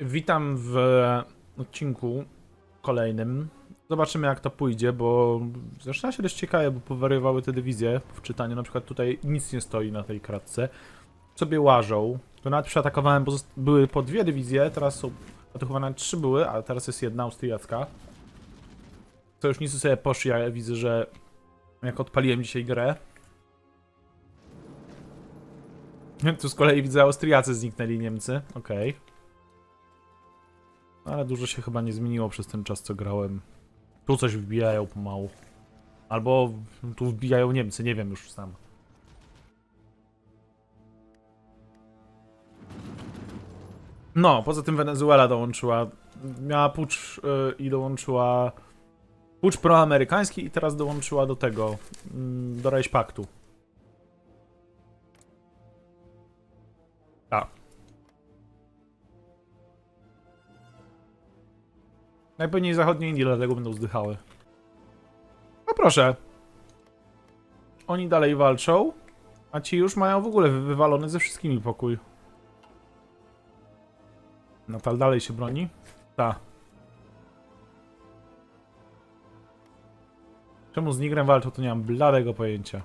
Witam w odcinku kolejnym. Zobaczymy jak to pójdzie, bo zaczyna się dość ciekawe, bo powariowały te dywizje w czytaniu. Na przykład tutaj nic nie stoi na tej kratce. Sobie łażą. To nawet przeatakowałem, bo były po dwie dywizje, teraz są, a to chyba nawet trzy były, a teraz jest jedna austriacka. Sojusznicy sobie poszli, a ja widzę, że jak odpaliłem dzisiaj grę, tu z kolei widzę Austriacy zniknęli Niemcy, okej. Ale dużo się chyba nie zmieniło przez ten czas, co grałem. Tu coś wbijają pomału. Albo tu wbijają Niemcy, nie wiem już sam. No, poza tym Wenezuela dołączyła. Miała pucz y, i dołączyła. Pucz proamerykański i teraz dołączyła do tego. mm, do Reichspaktu. Najpewniej zachodnie Indie dlatego będą zdychały. No proszę. Oni dalej walczą, a ci już mają w ogóle wy- wywalony ze wszystkimi pokój. Natal dalej się broni? Ta. Czemu z Nigrem walczą, to nie mam bladego pojęcia.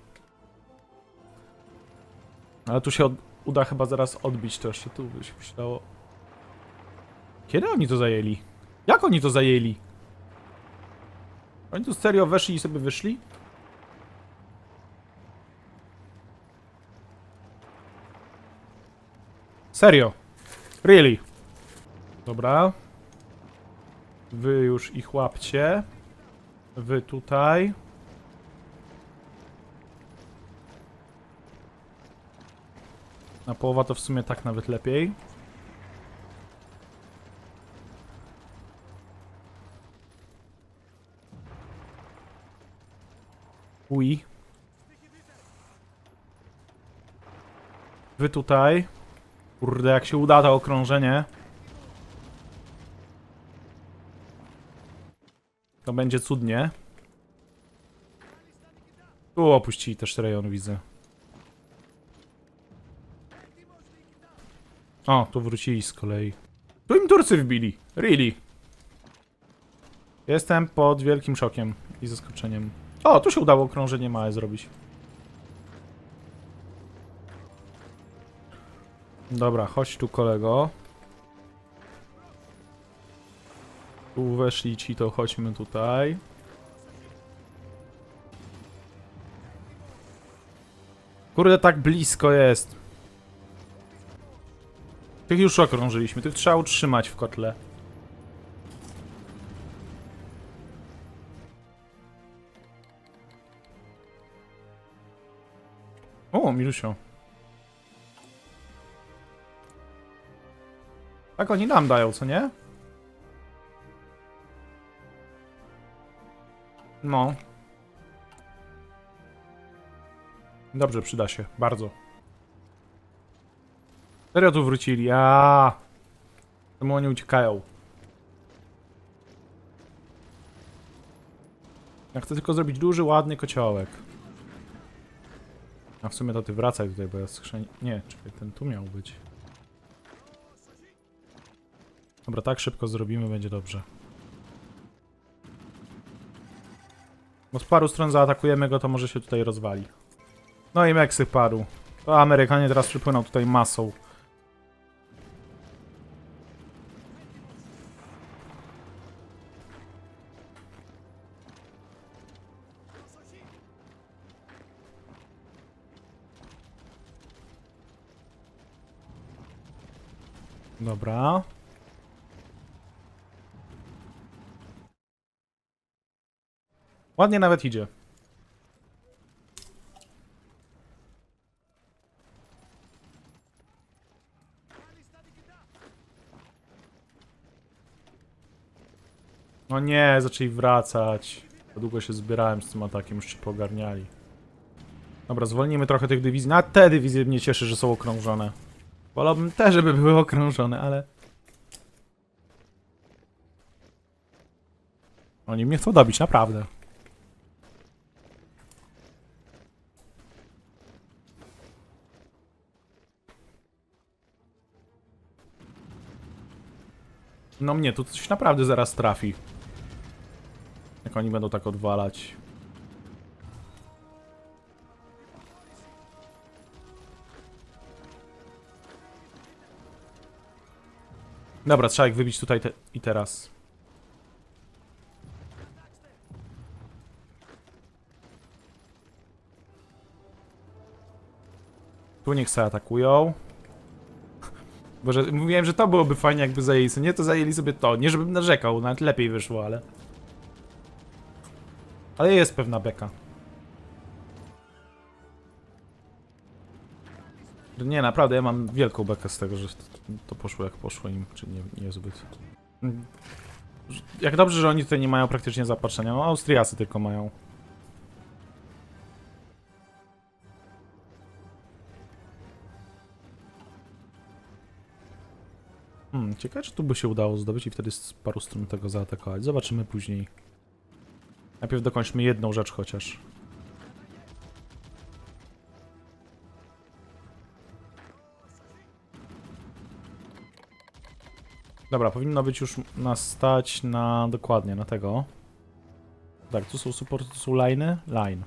Ale tu się uda chyba zaraz odbić jeszcze, tu by się przydało. Kiedy oni to zajęli? Jak oni to zajęli? Oni tu serio weszli i sobie wyszli? Serio? Really? Dobra. Wy już ich łapcie. Wy tutaj. Na połowa to w sumie tak nawet lepiej. Ui. Wy tutaj. Kurde, jak się uda to okrążenie. To będzie cudnie. Tu opuścili też rejon, widzę. O, tu wrócili z kolei. Tu im Turcy wbili. Really. Jestem pod wielkim szokiem i zaskoczeniem. O, tu się udało okrążenie małe zrobić. Dobra, chodź tu kolego. Tu weszli ci, to chodźmy tutaj. Kurde, tak blisko jest. Tych już okrążyliśmy, tych trzeba utrzymać w kotle. O, Milusio. Tak oni nam dają, co nie? No. Dobrze, przyda się. Bardzo. Serio tu wrócili? A. Czemu oni uciekają? Ja chcę tylko zrobić duży, ładny kociołek. A w sumie to ty wracaj tutaj, bo ja skrzeń... Nie, czekaj, ten tu miał być. Dobra, tak szybko zrobimy, będzie dobrze. Z paru stron zaatakujemy go, to może się tutaj rozwali. No i Meksyk padł. To Amerykanie teraz przypłyną tutaj masą. Dobra. Ładnie nawet idzie. No nie, zaczęli wracać. Za długo się zbierałem z tym atakiem, już się pogarniali. Dobra, zwolnimy trochę tych dywizji. Na te dywizje mnie cieszy, że są okrążone. Wolałbym też, żeby były okrążone, ale... Oni mnie chcą dobić, naprawdę. No mnie tu coś naprawdę zaraz trafi. Jak oni będą tak odwalać. Dobra, trzeba ich wybić tutaj te i teraz. Tu niech se atakują. Boże, mówiłem, że to byłoby fajnie jakby zajęli sobie. Nie, to zajęli sobie to. Nie żebym narzekał, nawet lepiej wyszło, ale... Ale jest pewna beka. Nie, naprawdę, ja mam wielką bekę z tego, że to, poszło jak poszło im, czy nie, nie zbyt. Mm. Jak dobrze, że oni tutaj nie mają praktycznie zapatrzenia. No, Austriacy tylko mają. Hmm, ciekawe, czy tu by się udało zdobyć i wtedy z paru stron tego zaatakować. Zobaczymy później. Najpierw dokończmy jedną rzecz chociaż. Dobra, powinno być już nas stać na dokładnie na tego. Tak, tu są supporty, tu są line'y? Line.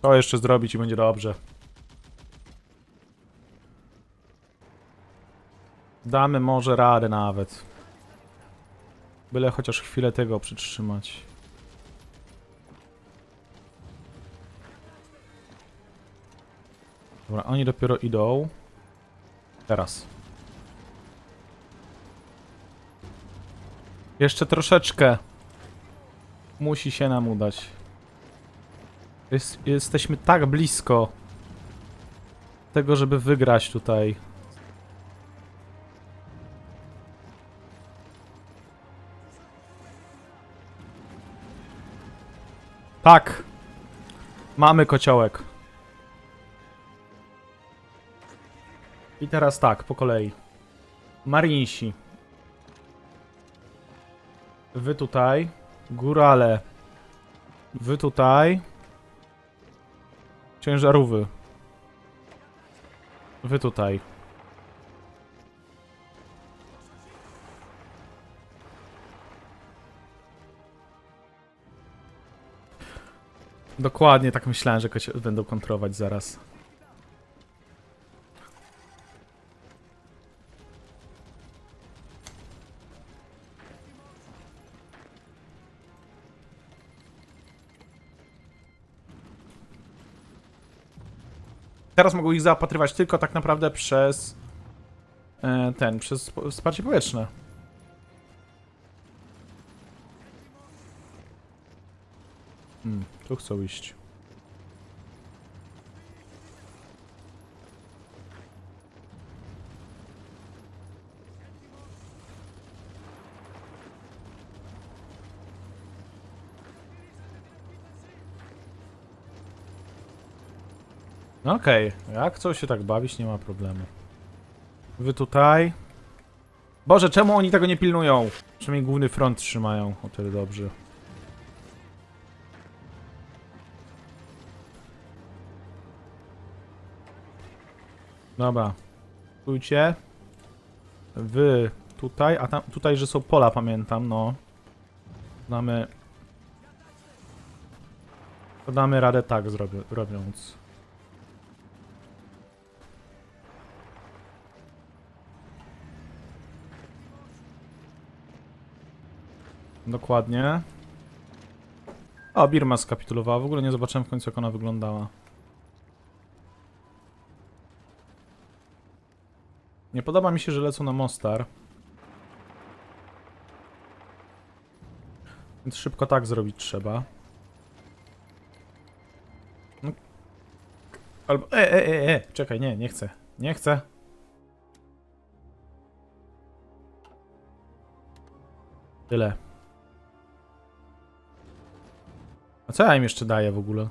To jeszcze zrobić i będzie dobrze. Damy może radę nawet. Byle chociaż chwilę tego przytrzymać. Dobra, oni dopiero idą. Teraz. Jeszcze troszeczkę. Musi się nam udać. Jest, jesteśmy tak blisko tego, żeby wygrać tutaj. Tak. Mamy kociołek. I teraz tak, po kolei. Marinsi. Wy tutaj. Górale. Wy tutaj. Ciężarówy. Wy tutaj. Dokładnie tak myślałem, że kocie będą kontrolować zaraz. Teraz mogą ich zaopatrywać tylko tak naprawdę przez e, ten, przez wsparcie powietrzne. Tu chcą iść. No Okej, jak chcą się tak bawić, nie ma problemu. Wy tutaj. Boże, czemu oni tego nie pilnują? Przynajmniej główny front trzymają, o tyle dobrze. Dobra. Pójdźcie. Wy tutaj, a tam, tutaj, że są pola, pamiętam, no. Damy... To damy radę tak zrobię, robiąc. Dokładnie. O, Birma skapitulowała. W ogóle nie zobaczyłem w końcu, jak ona wyglądała. Nie podoba mi się, że lecą na Mostar. Więc szybko tak zrobić trzeba. No. Albo... E, e, e, e! Czekaj, nie, nie chcę. Nie chcę. Tyle. A co ja im jeszcze daję w ogóle?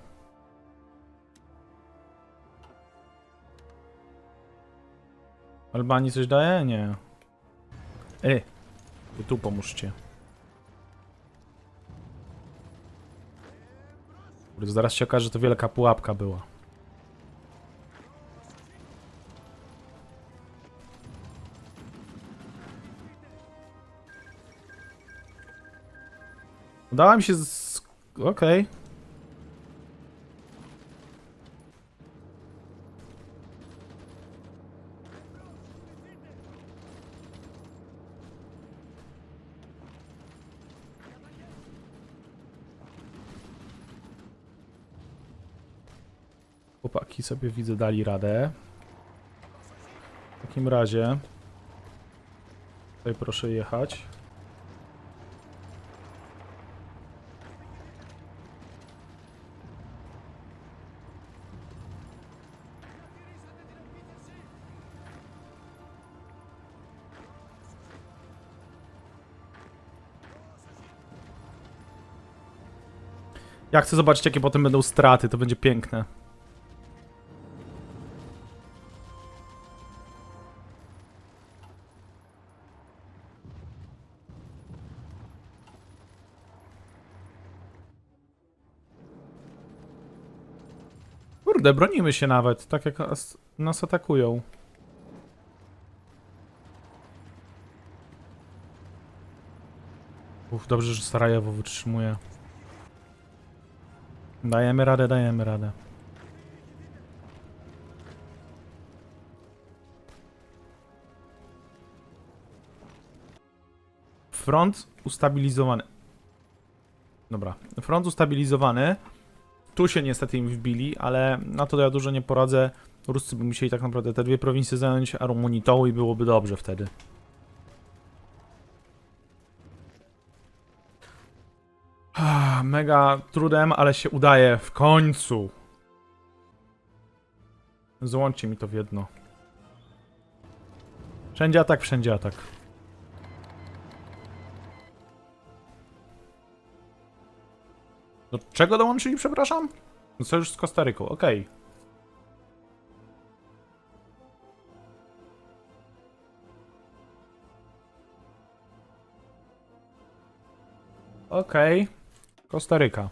Albanii coś daje? Nie. Ej, tu, tu pomóżcie. Zaraz się okaże, że to wielka pułapka była. Udało mi się z... okej. Okay. Chłopaki sobie widzę dali radę. W takim razie tutaj proszę jechać. Ja chcę zobaczyć jakie potem będą straty, to będzie piękne. Kurde, bronimy się nawet, tak jak as- nas atakują. Uf, dobrze, że Sarajewo wytrzymuje. Dajemy radę, dajemy radę. Front ustabilizowany. Dobra, front ustabilizowany. Tu się niestety im wbili, ale na to ja dużo nie poradzę. Ruscy by musieli tak naprawdę te dwie prowincje zająć, a Rumunii tą i byłoby dobrze wtedy. Ah, Mega trudem, ale się udaje w końcu. Złączcie mi to w jedno. Wszędzie atak, wszędzie atak. Do czego dołączyli, przepraszam? No co już z Kostaryką, okej. Okej. Kostaryka.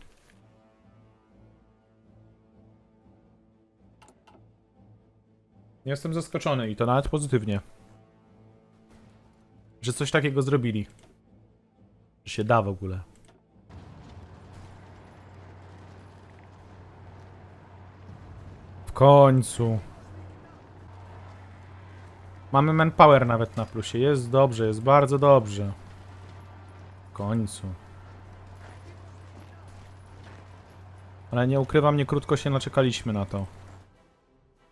Jestem zaskoczony i to nawet pozytywnie. Że coś takiego zrobili. Że się da w ogóle. Końcu. Mamy manpower nawet na plusie. Jest dobrze, jest bardzo dobrze. W końcu. Ale nie ukrywam, nie krótko się naczekaliśmy na to.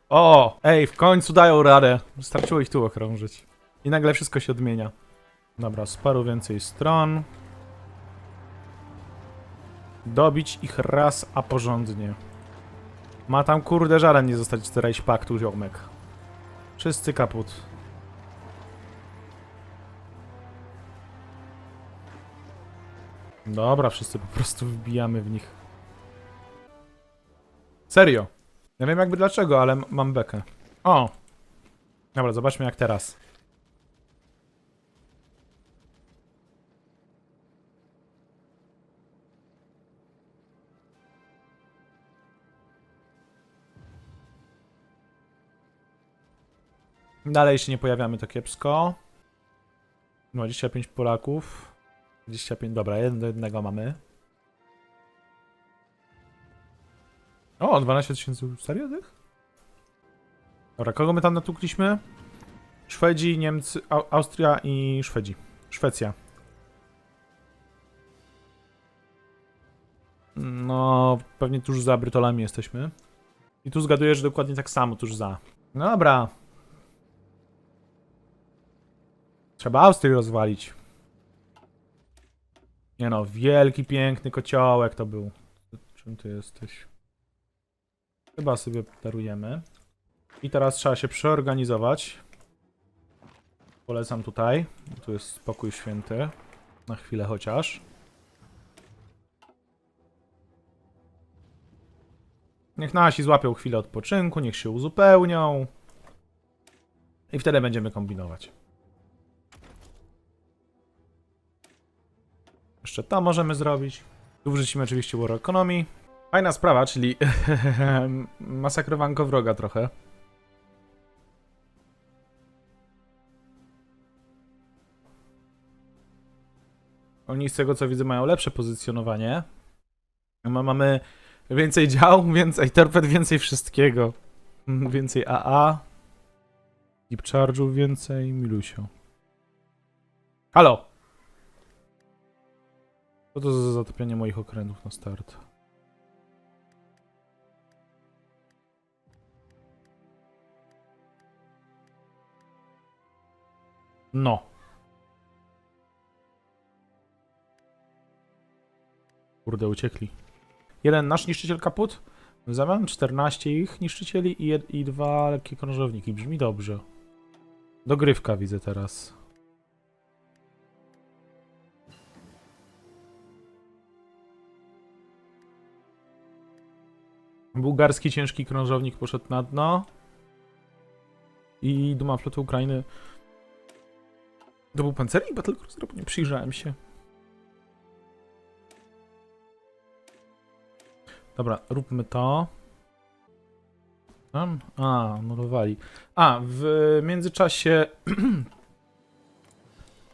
O! Ej, w końcu dają radę. Wystarczyło ich tu okrążyć. I nagle wszystko się odmienia. Dobra, z paru więcej stron. Dobić ich raz, a porządnie. Ma tam kurde żaden nie zostać z Reichspaktu, ziomek. Wszyscy kaput. Dobra, wszyscy po prostu wbijamy w nich. Serio. Nie wiem jakby dlaczego, ale mam bekę. O! Dobra, zobaczmy jak teraz. Dalej się nie pojawiamy, to kiepsko. 25 Polaków. 25, dobra, jeden do jednego mamy. O, 12 tysięcy, serio tych? Dobra, kogo my tam natukliśmy? Szwedzi, Niemcy, Au Austria i Szwedzi. Szwecja. No, pewnie tuż za Brytolami jesteśmy. I tu zgaduję, że dokładnie tak samo, tuż za. No dobra. Trzeba Austrię rozwalić. Nie no, wielki, piękny kociołek to był. Czym ty jesteś? Chyba sobie darujemy. I teraz trzeba się przeorganizować. Polecam tutaj. Tu jest spokój święty. Na chwilę chociaż. Niech nasi złapią chwilę odpoczynku, niech się uzupełnią. I wtedy będziemy kombinować. Jeszcze to możemy zrobić. Tu wrzucimy oczywiście War Economy. Fajna sprawa, czyli masakrowanko wroga trochę. Oni z tego co widzę mają lepsze pozycjonowanie. Ma- Mamy więcej dział, więcej torped, więcej wszystkiego. Więcej AA. Deep Charge'ów więcej, Milusio. Halo! Co to za zatopienie moich okrętów na start? No. Kurde, uciekli. Jeden nasz niszczyciel kaput, w zamian 14 ich niszczycieli i, i dwa lekkie krążowniki. Brzmi dobrze. Dogrywka widzę teraz. Bułgarski ciężki krążownik poszedł na dno. I Duma floty Ukrainy. To był pancernik Battlecruiser? Nie przyjrzałem się. Dobra, róbmy to. Tam? A, anulowali. A, w międzyczasie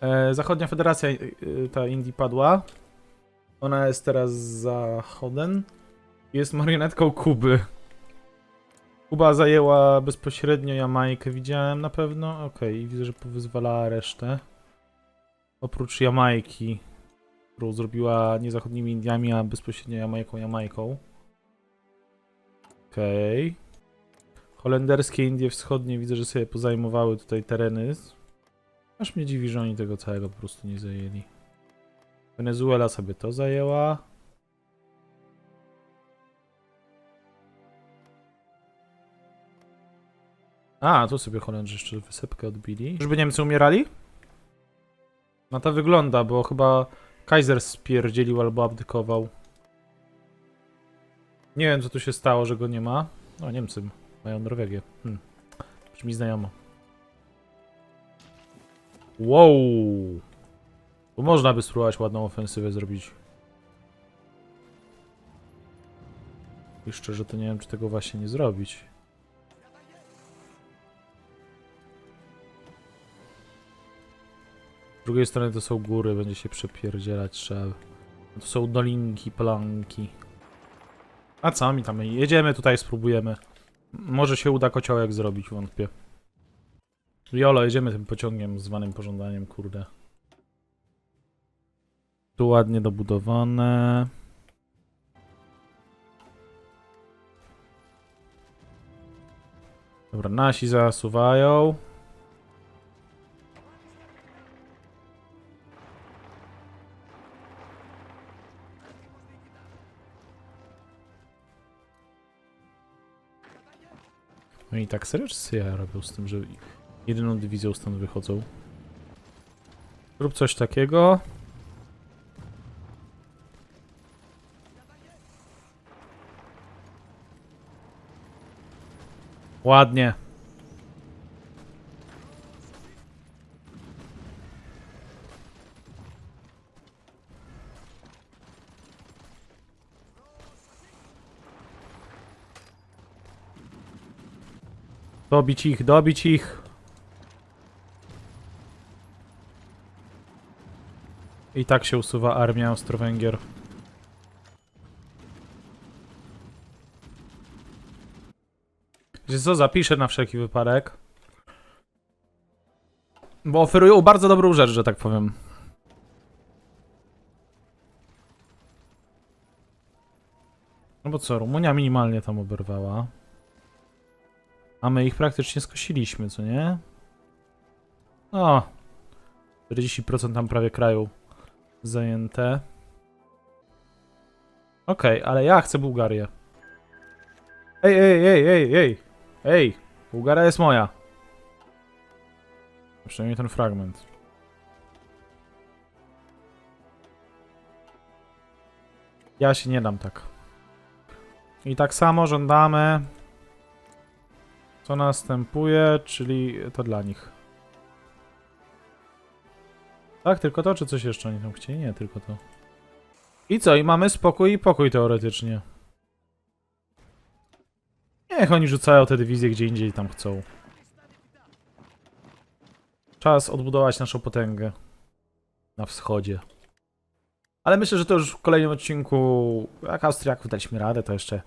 e, Zachodnia Federacja, e, ta Indii padła. Ona jest teraz zachodem. Jest marionetką Kuby. Kuba zajęła bezpośrednio Jamajkę, widziałem na pewno. Okej, widzę, że powyzwalała resztę. Oprócz Jamajki, którą zrobiła nie zachodnimi Indiami, a bezpośrednio Jamajką, Jamajką. Okej. Holenderskie Indie Wschodnie widzę, że sobie pozajmowały tutaj tereny. Aż mnie dziwi, że oni tego całego po prostu nie zajęli. Wenezuela sobie to zajęła. A, tu sobie Holendrzy jeszcze wysepkę odbili. Żeby Niemcy umierali? No to wygląda, bo chyba Kaiser spierdzielił albo abdykował. Nie wiem, co tu się stało, że go nie ma. O, Niemcy mają Norwegię. Hmm. Brzmi znajomo. Wow! Tu można by spróbować ładną ofensywę zrobić. I szczerze to nie wiem, czy tego właśnie nie zrobić. Z drugiej strony to są góry, będzie się przepierdzielać trzeba. To są dolinki, planki. A co mi tam? Jedziemy tutaj, spróbujemy. Może się uda kociołek zrobić, wątpię. Jolo, jedziemy tym pociągiem zwanym pożądaniem, kurde. Tu ładnie dobudowane. Dobra, nasi zasuwają. No i tak serio, czy ja robią z tym, że jedyną dywizją stąd wychodzą? Rób coś takiego. Ładnie. Dobić ich, dobić ich. I tak się usuwa armia Austro-Węgier. Co, zapiszę na wszelki wypadek. Bo oferują bardzo dobrą rzecz, że tak powiem. No bo co, Rumunia minimalnie tam oberwała. A my ich praktycznie skosiliśmy, co nie? O! 40% tam prawie kraju zajęte. Okej, ale ja chcę Bułgarię. Ej, ej, ej, ej, ej! Ej! Bułgaria jest moja. Przynajmniej ten fragment. Ja się nie dam tak. I tak samo żądamy co następuje, czyli to dla nich. Tak, tylko to, czy coś jeszcze oni tam chcieli? Nie, tylko to. I co? I mamy spokój i pokój teoretycznie. Niech oni rzucają te dywizje gdzie indziej tam chcą. Czas odbudować naszą potęgę. Na wschodzie. Ale myślę, że to już w kolejnym odcinku, jak Austriaków daliśmy radę, to jeszcze...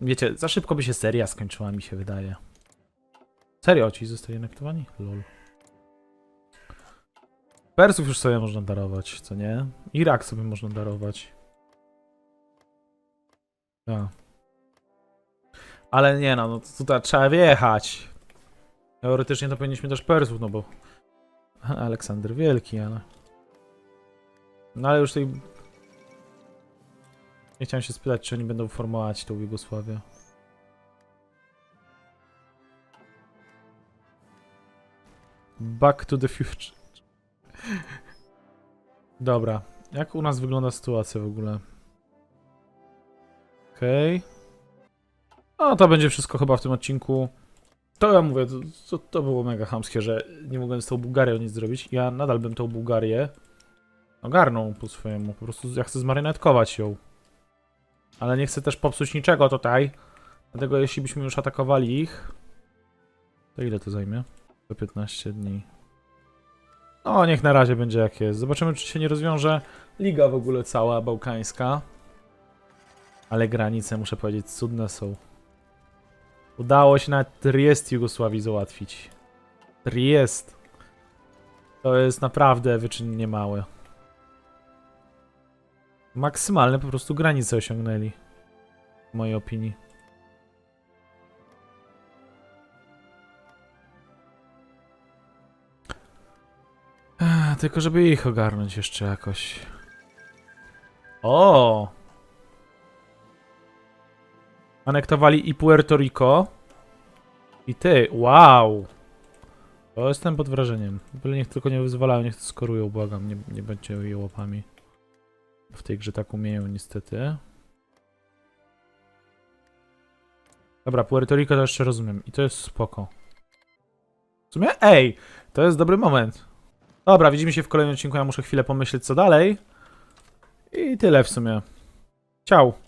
Wiecie, za szybko by się seria skończyła, mi się wydaje. Serio, ci zostali anektowani? Lol. Persów już sobie można darować, co nie? Irak sobie można darować. Tak. Ale nie no, no tutaj trzeba wjechać. Teoretycznie to powinniśmy też Persów, no bo Aleksander Wielki, ale... No ale już tej... Nie chciałem się spytać, czy oni będą formować tą Jugosławię. Back to the future. Dobra. Jak u nas wygląda sytuacja w ogóle? Okej. No to będzie wszystko chyba w tym odcinku. To ja mówię, to, to, to było mega chamskie, że nie mogłem z tą Bułgarią nic zrobić. Ja nadal bym tą Bułgarię ogarnął po swojemu. Po prostu ja chcę zmarynetkować ją. Ale nie chcę też popsuć niczego tutaj. Dlatego jeśli byśmy już atakowali ich... To ile to zajmie? To 15 dni. No, niech na razie będzie jak jest. Zobaczymy, czy się nie rozwiąże liga w ogóle cała bałkańska. Ale granice, muszę powiedzieć, cudne są. Udało się nawet Triest Jugosławii załatwić. Triest. To jest naprawdę wyczyn niemały. Maksymalne po prostu granice osiągnęli. W mojej opinii. Ech, tylko żeby ich ogarnąć jeszcze jakoś. O! Anektowali i Puerto Rico. I ty, wow! To jestem pod wrażeniem. Byle niech tylko nie wyzwalają, niech to skorują, błagam, nie, nie będzie je łapami. W tej grze tak umieją niestety. Dobra, Puerto Rico to jeszcze rozumiem i to jest spoko. W sumie, ej, to jest dobry moment. Dobra, widzimy się w kolejnym odcinku, ja muszę chwilę pomyśleć co dalej. I tyle w sumie. Ciao.